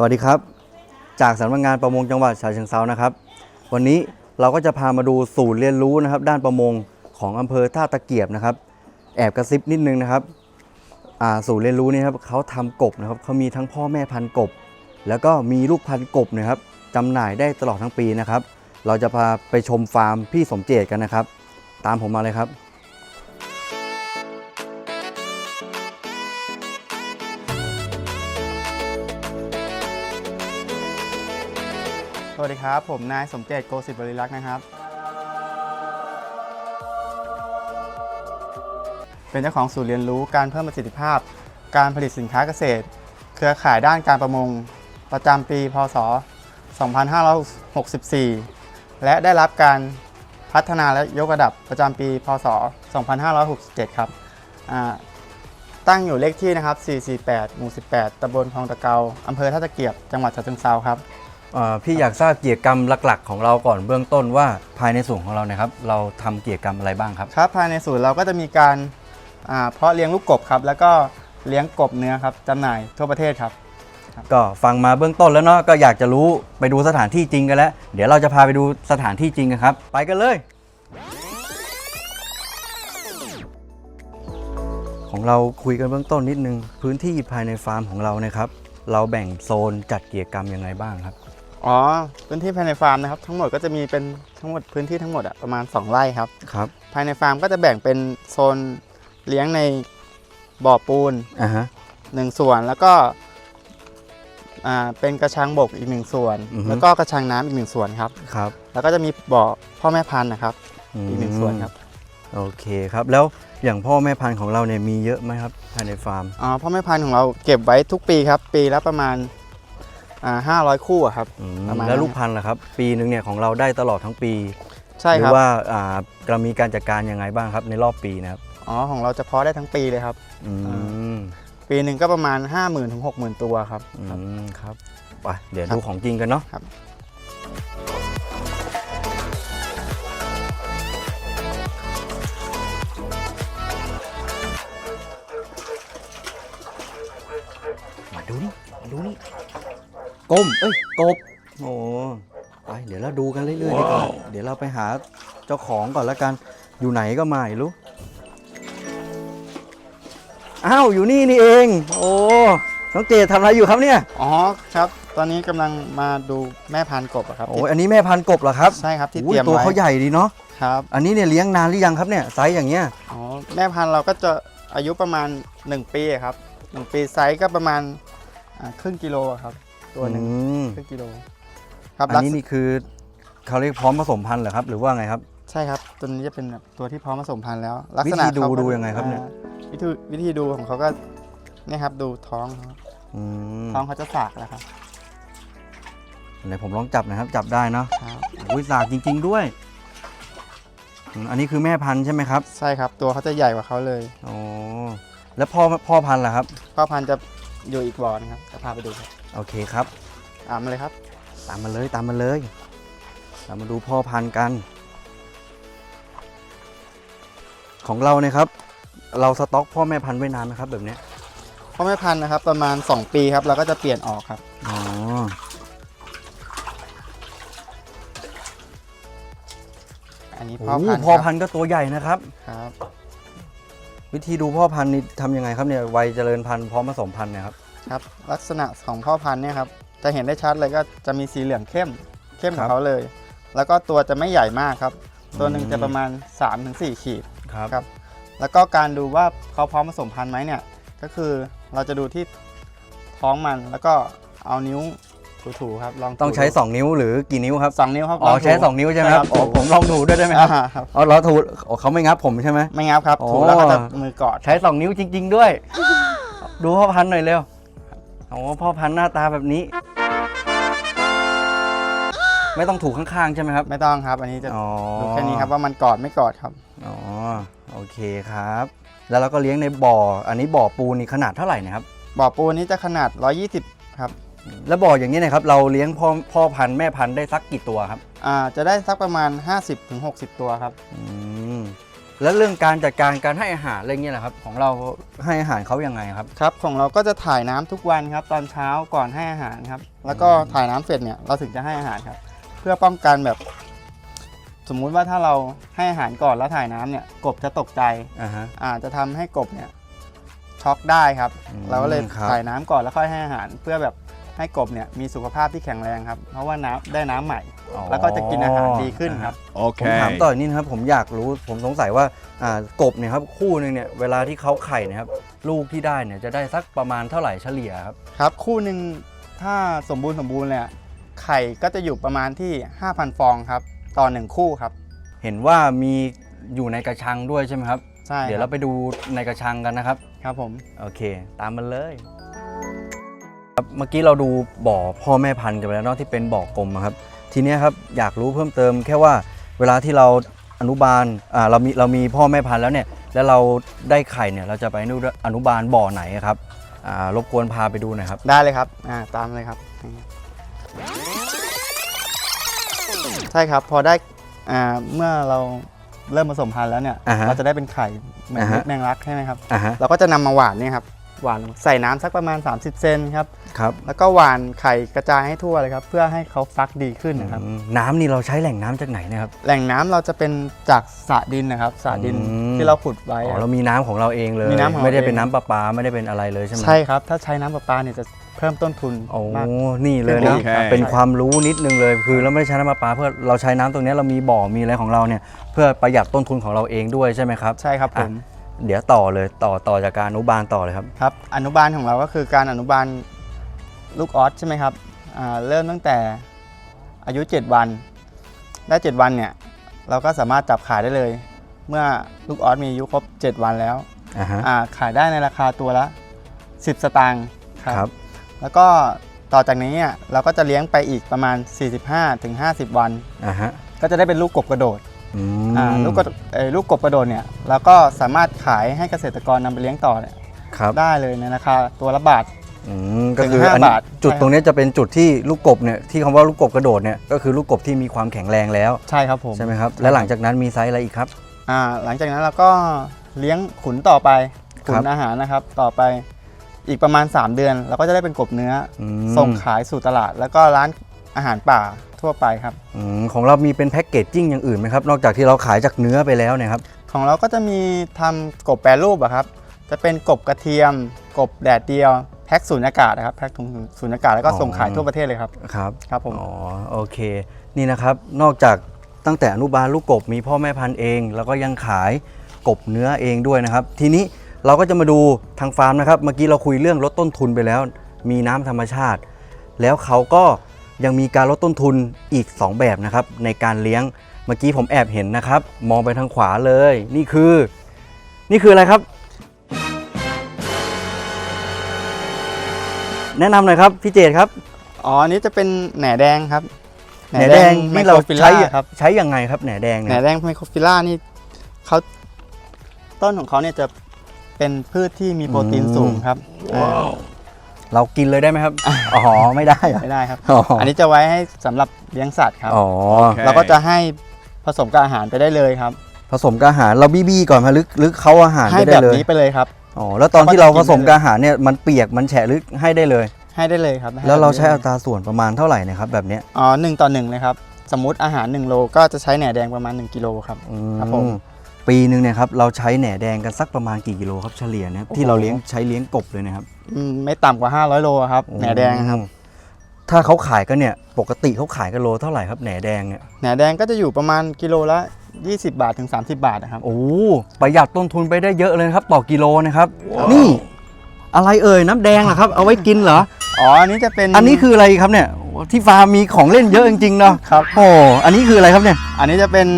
สวัสดีครับ จากสำนักงานประมงจังหวัดฉะเชิงเซานะครับ วันนี้เราก็จะพามาดูศูนย์เรียนรู้นะครับ ด้านประมงของอำเภอท่าตะเกียบนะครับ แอบกระซิบนิดนึงนะครับอ่าศูนย์เรียนรู้นี่ครับเขาทำกบนะครับเขามีทั้งพ่อแม่พันกบ แล้วก็มีลูกพันกบนะครับจำหน่ายได้ตลอดทั้งปีนะครับ เราจะพาไปชมฟาร์มพี่สมเจตกันนะครับ ตามผมมาเลยครับ สวัสดีครับ ผมนายสมเจตโกสิบริลักษ์นะครับ เป็นเจ้าของศูนย์เรียนรู้การเพิ่มประสิทธิภาพ การผลิตสินค้าเกษตร เครือข่ายด้านการประมง ประจำปี พศ 2564 และได้รับการพัฒนาและยกระดับประจำปี พศ 2567 ครับตั้งอยู่เลขที่นะครับ 448 หมู่ 18 ตำบลคลองตะเกา อำเภอท่าตะเกียบ จังหวัดฉะเชิงเทราครับ พี่อยากทราบเกี่ยวกรรมหลัก ๆ ของเราก่อนเบื้องต้นว่าภายในส่วนของเราเนี่ยครับเราทำเกี่ยวกรรมอะไรบ้างครับครับ ภายในศูนย์เราก็จะมีการอ่าเพาะเลี้ยงลูกกบครับแล้วก็เลี้ยงกบเนื้อครับจำหน่ายทั่วประเทศครับ ก็ฟังมาเบื้องต้นแล้วเนาะก็อยากจะรู้ไปดูสถานที่จริงกันแล้ว เดี๋ยวเราจะพาไปดูสถานที่จริงกันครับ ไปกันเลย ของเราคุยกันเบื้องต้นนิดนึง พื้นที่ภายในฟาร์มของเราเนะครับ เราแบ่งโซนจัดเกียรกรรมยังไงบ้างครับ อ๋อพื้นที่ภายในฟาร์มนะครับทั้งหมดก็จะมีเป็นทั้งหมดพื้นที่ทั้งหมดอะประมาณ 2 ไร่ครับ ครับ ภายในฟาร์มก็จะแบ่งเป็นโซนเลี้ยงในบ่อปูนอ่าฮะหนึ่งส่วนแล้วก็อ่าเป็นกระชังบกอีกหนึ่งส่วน อือฮึ แล้วก็กระชังน้ำอีกหนึ่งส่วนครับ ครับแล้วก็จะมีบ่อพ่อแม่พันธุ์นะครับมอีกหนึ่งส่วนครับโอเคครับ แล้วอย่างพ่อแม่พันธุ์ของเราเนี่ยมีเยอะไหมครับภายในฟาร์ม อ๋อพ่อแม่พันธุ์ของเราเก็บไว้ทุกปีครับ ปีละประมาณ ห้าร้อยคู่อะครับอืมประมาณแล้วลูกพันธุ์ล่ะครับ ปีหนึ่งเนี่ยของเราได้ตลอดทั้งปีใช่หรืครับ ว่าอ่าเรามีการจัดการยังไงบ้างครับในรอบปีนะครับอ๋อ ของเราจะเพาะได้ทั้งปีเลยครับ อืมปีหนึ่งก็ประมาณ 5 0 0 0 0 ถึง 60,000 ตัวครับ อืมครับไปเดี๋ยวครับดูของจริงกันเนาะครับ มาดูนี่มาดูนี่ ก้มเอ้ยกบโอ้ไปเดี๋ยวเราดูกันเรื่อยๆดีกว่าเดี๋ยวเราไปหาเจ้าของก่อนแล้วกัน อยู่ไหนก็ไม่รู้อ้าวอยู่นี่นี่เอง โอ้น้องเจทำอะไรอยู่ครับเนี่ยอ๋อครับ ตอนนี้กำลังมาดูแม่พันธุ์กบอะครับโอ้ยอันนี้แม่พันธุ์กบเหรอครับใช่ครับที่อุ้เตรียมตัวไว้เขาใหญ่ดีเนาะครับอันนี้เนี่ยเลี้ยงนานหรือยังครับเนี่ยไซส์อย่างเงี้ยอ๋อแม่พันธุ์เราก็จะอายุประมาณ 1 ปีครับ1ปีไซส์ก็ประมาณอ่าครึ่งกิโลอะครับ ตัวหนึ่งอืมครึ่งกิโลครับอันลักนี้ษนี่คือเขาเรียกพร้อมผสมพันธุ์เหรอครับ หรือว่าไงครับ ใช่ครับตัวนี้จะเป็นแบบตัวที่พร้อมผสมพันธุ์แล้ว ลักษวิณะธีดูเขาก็ดูยังไงครับเนี่ย อ่าวิธีวิธีดูของเขาก็เนี่ยครับดูท้องเขาอืมท้องเขาจะสากแล้วครับไหนผมลองจับหนะครับ จับได้เนาะครับอุ้ยสากจริง ๆ ด้วยอืมอันนี้คือแม่พันธุ์ใช่ไหมครับใช่ครับตัวเขาจะใหญ่กว่าเขาเลยอ๋อแล้วพ่อพ่อพันธุ์ล่ะครับ พ่อพันธุ์จะอยู่อีกบ่อนะครับจะพาไปดูครับ โอเคครับอ่ามาเลยครับ ตามมาเลยตามมาเลยเรามาดูพ่อพันธุ์กัน ของเราเนี่ยครับ เราสต็อกพ่อแม่พันธุ์ไว้นานไหมครับ แบบเนี้ยพ่อแม่พันธุ์นะครับ ประมาณ 2 ปีครับเราก็จะเปลี่ยนออกครับ อ๋ออันนี้โอ้พ่อโหพันธุ์พ่อครับพันธุ์ก็ตัวใหญ่นะครับ ครับ วิธีดูพ่อพันธุ์นี่ทำยังไงครับเนี่ยวัยเจริญพันธุ์พร้อมผสมพันธุ์เนี่ยครับ ครับลักษณะของพ่อพันธุ์เนี่ยครับจะเห็นได้ชัดเลยก็จะมีสีเหลืองเข้มเข้มของเขาเลย แล้วก็ตัวจะไม่ใหญ่มากครับ ตัวหนึ่งจะประมาณ 3-4 ขีด ครับ ครับ แล้วก็การดูว่าเขาพร้อมผสมพันธุ์ไหมเนี่ย ก็คือเราจะดูที่ท้องมันแล้วก็เอานิ้วถูๆครับลองถูต้องใช้ดู2นิ้วหรือกี่นิ้วครับ สองนิ้วครับอ๋อลถู ใช้ 2 นิ้วใช่ไหมครับใช่อ๋อผมลองถูด้วยได้ไหมครับอ่าครับ อ๋อเราถูอ๋อเขาไม่งับผมใช่ไหม ไม่งับครับอ๋อถูแล้วก็จะมือกอด ใช้ 2 นิ้วจริง ๆ ด้วย ดูพ่อพันธุ์หน่อยเร็ว อ๋อพ่อพันธุ์หน้าตาแบบนี้ ไม่ต้องถูข้างๆ ใช่ไหมครับ ไม่ต้องครับ อันนี้จะอ๋อ ดูแค่นี้ครับว่ามันกอดไม่กอดครับ อ๋อ โอเคครับ แล้วเราก็เลี้ยงในบ่อ อันนี้บ่อปูนนี่ขนาดเท่าไหร่เนะครับ บ่อปูนี้จะขนาด 120 ครับ แล้วบ่ออย่างนี้นะครับ เราเลี้ยงพ่อพ่อพันธุ์แม่พันธุ์ได้สักกี่ตัวครับ อ่า จะได้สักประมาณ 50-60 ตัวครับ อืม แล้วเรื่องการจัดการการให้อาหารอะไรเงี้ยนะครับ ของเราให้อาหารเขายังไงครับ ครับ ของเราก็จะถ่ายน้ำทุกวันครับ ตอนเช้าก่อนให้อาหารครับ แล้วก็ถ่ายน้ำเสร็จเนี่ยเราถึงจะให้อาหารครับ เพื่อป้องกันแบบ สมมุติว่าถ้าเราให้อาหารก่อนแล้วถ่ายน้ำเนี่ยกบจะตกใจอ่าฮะ อาจจะทำให้กบเนี่ยช็อกได้ครับ อืมเราก็เลยครับ ถ่ายน้ำก่อนแล้วค่อยให้อาหาร เพื่อแบบให้กบเนี่ยมีสุขภาพที่แข็งแรงครับ เพราะว่าน้ำได้น้ำใหม่ อ๋อแล้วก็จะกินอาหารดีขึ้นครับผมถามต่ออีกนิดนะครับผมอยากรู้ผมสงสัยว่าอ่ากบเนี่ยครับคู่หนึ่งเนี่ยเวลาที่เขาไข่เนะครับลูกที่ได้เนี่ยจะได้สักประมาณเท่าไหร่เฉลี่ยครับครับคู่หนึ่งถ้าสมบูรณ์สมบูรณ์เลยอะไข่ก็จะอยู่ประมาณที่ 5,000 ฟองครับ ต่อหนึ่งคู่ครับ เห็นว่ามีอยู่ในกระชังด้วยใช่ไหมครับ ใช่เดี๋ยวครัเราบไปดูในกระชังกันนะครับ ครับผม โอเค ตามมันเลยครับเมื่อกี้เราดูบ่อพ่อแม่พันธุ์กันไปแล้วเนาะที่เป็นบ่อกลมอะครับ ทีเนี้ยครับอยากรู้เพิ่มเติมแค่ว่าเวลาที่เราอนุบาลอ่าเรามีเรามีพ่อแม่พันธุ์แล้วเนี่ยแล้วเราได้ไข่เนี่ยเราจะไปอนุอนุบาลบ่อไหนครับอ่ารบกวนพาไปดูหน่อยครับ ได้เลยครับอ่าตามเลยครับ ใช่ครับพอได้อ่าเมื่อเราเริ่มผสมพันธุ์แล้วเนี่ยอ่าฮะเราจะได้เป็นไข่เหมือนอ่าฮะ เม็ดแมงลักใช่ไหมครับอ่าฮะเราก็จะนำมาหวานเนี่ยครับ หวานใส่น้ำสักประมาณ 30 เซนครับ ครับแล้วก็หวานไข่กระจายให้ทั่วเลยครับ เพื่อให้เขาฟักดีขึ้นนะครับ อืมน้ำนี่เราใช้แหล่งน้ำจากไหนเนะครับ แหล่งน้ำเราจะเป็นจากสระดินนะครับสระดินอืม ที่เราขุดไว้ อ๋อครับเรามีน้ำของเราเองเลย มีน้ำของเรา ไม่ได้เป็นเองน้ำประปาไม่ได้เป็นอะไรเลยใช่ไหมใช่ครับ ถ้าใช้น้ำประปาเนี่ยจะเพิ่มต้นทุนโอ้มาก นี่เลยโอนะเค เป็นความรู้นิดนึงเลย คือเราไม่ได้ใช้น้ำประปาเพื่อเราใช้น้ำตรงเนี้ยเรามีบ่อมีอะไรของเราเนี่ยเพื่อประหยัดต้นทุนของเราเองด้วยใช่ไหมครับใช่ครับผม เดี๋ยวต่อเลยต่อต่อจากการอนุบาลต่อเลยครับ ครับ อนุบาลของเราก็คือการอนุบาลลูกออสใช่ไหมครับอ่าเริ่มตั้งแต่อายุ 7 วัน ได้ 7 วันเนี่ยเราก็สามารถจับขายได้เลย เมื่อลูกออสมีอายุครบ 7 วันแล้วอ่าฮะ อ่าขายได้ในราคาตัวละ 10 สตางค์ครับครับแล้วก็ต่อจากนี้เนี่ยเราก็จะเลี้ยงไปอีกประมาณ 45-50 วัน อ่าฮะ ก็จะได้เป็นลูกกบกระโดด อือ่ามลูกกระเอ่อลูกกบกระโดดเนี่ยเราก็สามารถขายให้เกษตรกรนำไปเลี้ยงต่อเนี่ยครับได้เลยในราคาตัวละบาท อืมก็คือถึงห้าอันนี้บาท จุดใช่ตรงเนี้ยจะเป็นจุดที่ลูกกบเนี่ยที่คำว่าลูกกบกระโดดเนี่ยก็คือลูกกบที่มีความแข็งแรงแล้ว ใช่ครับผมใช่ไหมครับ และหลังจากนั้นมีไซส์อะไรอีกครับ อ่าหลังจากนั้นเราก็เลี้ยงขุนต่อไปขุครันบอาหารนะครับต่อไปอีกประมาณ 3 เดือน เราก็จะได้เป็นกบเนื้อออืมส่งขายสู่ตลาด แล้วก็ร้านอาหารป่า ทั่วไปครับ อืมของเรามีเป็นแพ็กเกจจิ้งอย่างอื่นไหมครับ นอกจากที่เราขายจากเนื้อไปแล้วเนี่ยครับ ของเราก็จะมีทำกบแปรรูปอะครับ จะเป็นกบกระเทียม กบแดดเดียวแพ็คสูญญากาศนะครับแพ็คถุงสูญญากาศแล้วก็อ๋อส่งขายทั่วประเทศเลยครับ ครับ ครับผม อ๋อโอเค นี่นะครับนอกจากตั้งแต่อนุบาลลูกกบมีพ่อแม่พันธุ์เอง แล้วก็ยังขายกบเนื้อเองด้วยนะครับ ทีนี้เราก็จะมาดูทางฟาร์มนะครับ เมื่อกี้เราคุยเรื่องลดต้นทุนไปแล้ว มีน้ำธรรมชาติ แล้วเขาก็ ยังมีการลดต้นทุนอีก 2 แบบนะครับในการเลี้ยงเมื่อกี้ผมแอบเห็นนะครับ มองไปทางขวาเลย นี่คือ นี่คืออะไรครับ แนะนำหน่อยครับพี่เจตครับ อ๋ออันนี้จะเป็นแหน่แดงครับแหนแดงนี่เราไมโคฟิลใช้ล่าครับใช้ยังไงครับแหนแดงแหเนี่น่ยแดงไมโครฟิลล่านี่เขาต้นของเขาเนี่ยจะเป็นพืชที่มีโปรตีนสูงครับอ่า เรากินเลยได้ไหมครับ อ๋อ ไม่ได้เหรอ ไม่ได้ครับ อ๋ออันนี้จะไว้ให้สำหรับเลี้ยงสัตว์ครับ อ๋อ เราก็จะให้ผสมกับอาหารไปได้เลยครับ ผสมกับอาหารเราบี้บี้ก่อนมาลึกลึกเขาอาหารให้ไปแบได้บเลยนี้ไปเลยครับ อ๋อแล้วตอนที่เราเขาก็ผจะกินสมกับอาหารเนี่ยมันเปียกมันแฉะลึกให้ได้เลย ให้ได้เลยครับแล้วเราใช้ให้อัตราส่วนประมาณเท่าไหร่เนะครับแบบเนี้ยอ๋อหนึ่งต่อหนึ่งเลยครับ สมมติอาหาร1โลก็จะใช้แหน่แดงประมาณ 1กิโลครับ อืครับผม ปีหนึ่งเนี่ยครับเราใช้แหน่แดงกันสักประมาณกี่กิโลครับเฉลี่ยเนี่ยโอ้โหที่เราเลี้ยงใช้เลี้ยงกบเลยนะครับอืมไม่ต่ำกว่า 500 โลครับแหน่แดงครับอืมถ้าเขาขายกันเนี่ยปกติเขาขายกันโลเท่าไหร่ครับแหน่แดงเนี่ยแหน่แดงก็จะอยู่ประมาณกิโลละ 20 บาทถึง 30 บาทนะครับ โอ้ประหยัดต้นทุนไปได้เยอะเลยนะครับ ต่อกิโลนะครับ นี่ อะไรเอ่ยน้ำแดงเหรอครับ เอาไว้กินเหรอ อ๋ออันนี้จะเป็น อันนี้คืออะไรครับเนี่ย ที่ฟาร์มมีของเล่นเยอะจริงๆเนาะครับ โอ้อันนี้คืออะไรครับเนี่ยอันนี้จะเป็น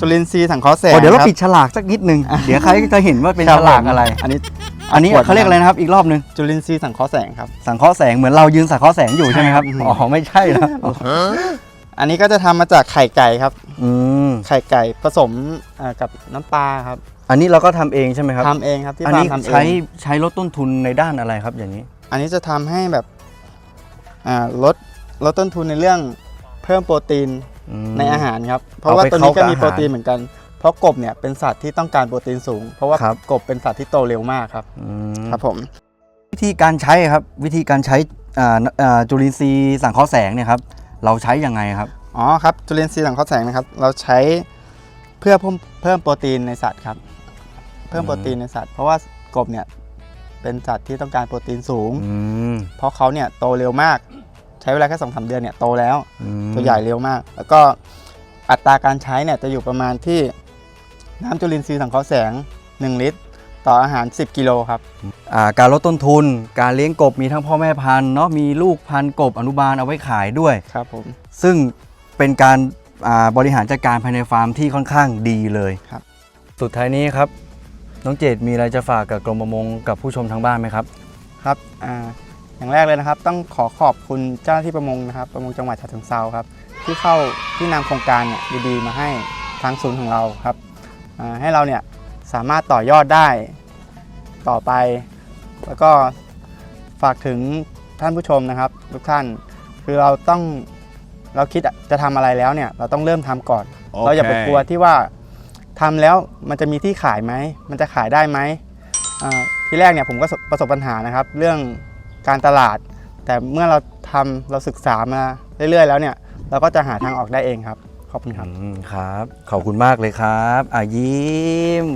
จุลินทรีย์สังเคราะห์แสงโอ้เดี๋ยวเราคบปิดฉลากสักนิดนึงเดี๋ยวใครจะเห็นว่าเป็นคฉบลากอะไร อันนี้อันนี้ขวดเขาเรียกอะไรนะครับอีกรอบนึงจุลินทรีย์สังเคราะห์แสงครับสังเคราะห์แสงเหมือนเรายืนสังเคราะห์แสงอยู่ใช่ไหมครับใช่ครับอ๋อไม่ใช่นะอันนี้ก็จะทำมาจากไข่ไก่ครับอืมไข่ไก่ผสมอ่ากับน้ำปลาครับอันนี้เราก็ทำเองใช่ไหมครับทำเองครับที่อันฟาร์นี้มทำเอใช้งใช้ลดต้นทุนในด้านอะไรครับอย่างนี้ อันนี้จะทำให้แบบอ่าลด ลดต้นทุนในเรื่องเพิ่มโปรตีนอืมในอาหารครับ เพราะว่าเอาไปตัวนี้ก็เข้ากับมีอาหารโปรตีนเหมือนกัน เพราะกบเนี่ยเป็นสัตว์ที่ต้องการโปรตีนสูง เพราะว่าครับกบเป็นสัตว์ที่โตเร็วมากครับอืมครับผม วิธีการใช้ครับวิธีการใช้อ่าอ่าจุลินทรีย์สังเคราะห์แสงเนี่ยครับเราใช้ยังไงครับอ๋อครับจุลินทรีย์สังเคราะห์แสงนะครับ เราใช้เพื่อเพิ่มเพิ่มโปรตีนในสัตว์ครับ เพิ่มอืมโปรตีนในสัตว์ เพราะว่ากบเนี่ยเป็นสัตว์ที่ต้องการโปรตีนสูงอืมเพราะเขาเนี่ยโตเร็วมากใช้เวลาแค่สองสาเดือนเนี่ยโตแล้วอืมตัวใหญ่เร็วมาก แล้วก็อัตราการใช้เนี่ยจะอยู่ประมาณที่น้ำจุลินทรีย์สังเคราะห์แสง 1 ลิตร ต่ออาหาร 10 กิโลครับอ่าการลดต้นทุน การเลี้ยงกบมีทั้งพ่อแม่พันธุ์เนาะมีลูกพันธุ์กบอนุบาลเอาไว้ขายด้วยครับผมซึ่งเป็นการอ่าบริหารจัดการภายในฟาร์มที่ค่อนข้างดีเลยครับ สุดท้ายนี้ครับ น้องเจดมีอะไรจะฝากกับกรมประมงกับผู้ชมทางบ้านไหมครับ ครับ อย่างแรกเลยนะครับ ต้องขอขอบคุณเจ้าหน้าที่ประมงนะครับ ประมงจังหวัดฉะเชิงเทราครับ ที่เข้าที่นำโครงการเนี่ยดีๆ มาให้ทางศูนย์ของเราครับให้เราเนี่ยสามารถต่อยอดได้ต่อไป แล้วก็ฝากถึงท่านผู้ชมนะครับ ทุกท่านคือเราต้องเราคิดจะทำอะไรแล้วเนี่ยเราต้องเริ่มทำก่อนเราอย่าไปกลัวที่ว่าทำแล้วมันจะมีที่ขายไหมมันจะขายได้ไหมที่แรกเนี่ยผมก็ประสบปัญหานะครับ เรื่อง การตลาด แต่เมื่อเราทำเราศึกษามาเรื่อยๆ แล้วเนี่ยเราก็จะหาทางออกได้เองครับ ขอบคุณครับ อืมครับ ขอบคุณมากเลยครับ อะยิ้ม